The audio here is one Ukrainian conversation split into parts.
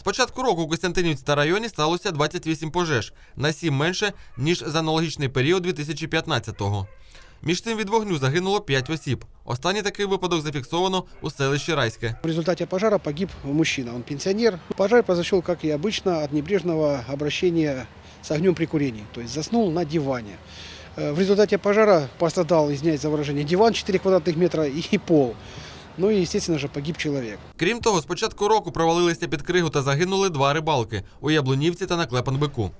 З початку року у Костянтинівці та районі сталося 28 пожеж, на 7 менше, ніж за аналогічний період 2015-го. Між тим від вогню загинуло 5 осіб. Останній такий випадок зафіксовано у селищі Райське. В результате пожара погиб мужчина, он пенсионер. Пожар произошел, как и обычно, от небрежного обращения с огнем при курении, то есть заснул на диване. Э, В результате пожара пострадал, извиняюсь за выражение, диван 4 квадратных метра и пол. Ну і, звісно ж, погиб чоловік. Крім того, з початку року провалилися під кригу та загинули два рибалки у Яблунівці та на Клепанбику.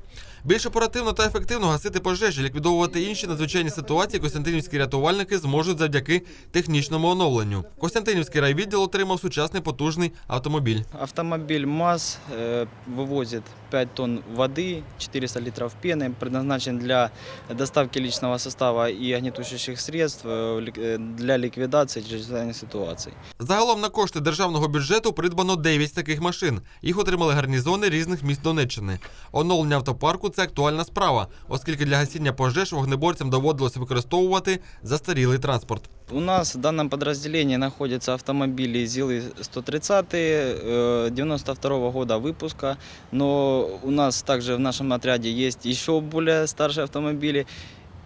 Більш оперативно та ефективно гасити пожежі, ліквідовувати інші надзвичайні ситуації костянтинівські рятувальники зможуть завдяки технічному оновленню. Костянтинівський райвідділ отримав сучасний потужний автомобіль. Автомобиль МАЗ э, вывозит 5 тонн воды, 400 литров пены, предназначен для доставки личного состава и огнетушащих средств э, лик- э, для ликвидации чрезвычайных ситуаций. Загалом на кошти державного бюджету придбано 9 таких машин. Їх отримали гарнізони різних міст Донеччини. Оновлення автопарку це актуальна справа, оскільки для гасіння пожеж вогнеборцям доводилося використовувати застарілий транспорт. У нас в данном подразделении находятся автомобили ЗИЛы-130 э, 92 года выпуска, но у нас также в нашем отряде есть еще более старшие автомобили.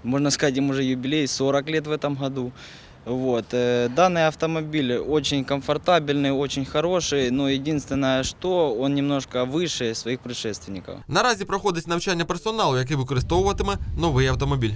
Можно сказать, им уже юбилей 40 лет в этом году. Вот. э, Данный автомобиль очень комфортабельный, очень хороший, но единственное, что он немножко выше своих предшественников. Наразі проходить навчання персоналу, який використовуватиме новий автомобіль.